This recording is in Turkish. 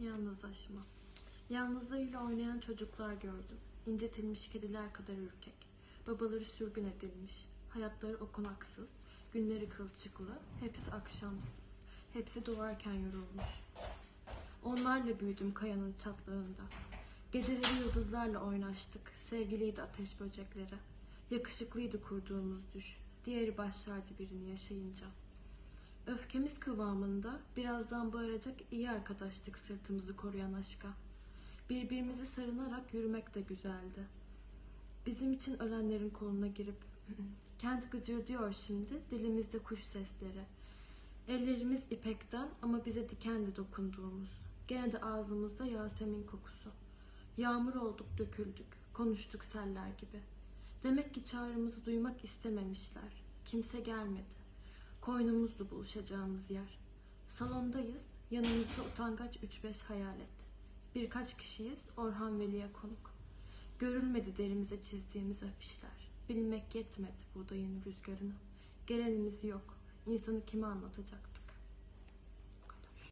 Yalnızlaşma. Yalnızlığıyla oynayan çocuklar gördüm. İncetilmiş kediler kadar ürkek. Babaları sürgün edilmiş. Hayatları okunaksız. Günleri kılçıklı. Hepsi akşamsız. Hepsi doğarken yorulmuş. Onlarla büyüdüm kayanın çatlığında. Geceleri yıldızlarla oynaştık. Sevgiliydi ateş böcekleri. Yakışıklıydı kurduğumuz düş. Diğeri başlardı birini yaşayınca. Öfkemiz kıvamında birazdan bağıracak iyi arkadaştık sırtımızı koruyan aşka. Birbirimizi sarınarak yürümek de güzeldi. Bizim için ölenlerin koluna girip kent gıcır diyor şimdi dilimizde kuş sesleri. Ellerimiz ipekten ama bize dikenli dokunduğumuz. Gene de ağzımızda Yasemin kokusu. Yağmur olduk döküldük, konuştuk seller gibi. Demek ki çağrımızı duymak istememişler. Kimse gelmedi. Koynumuzdu buluşacağımız yer. Salondayız, yanımızda utangaç 3-5 hayalet. Birkaç kişiyiz, Orhan Veli'ye konuk. Görülmedi derimize çizdiğimiz afişler. Bilmek yetmedi buğdayın rüzgarını. Gelenimiz yok, insanı kime anlatacaktık?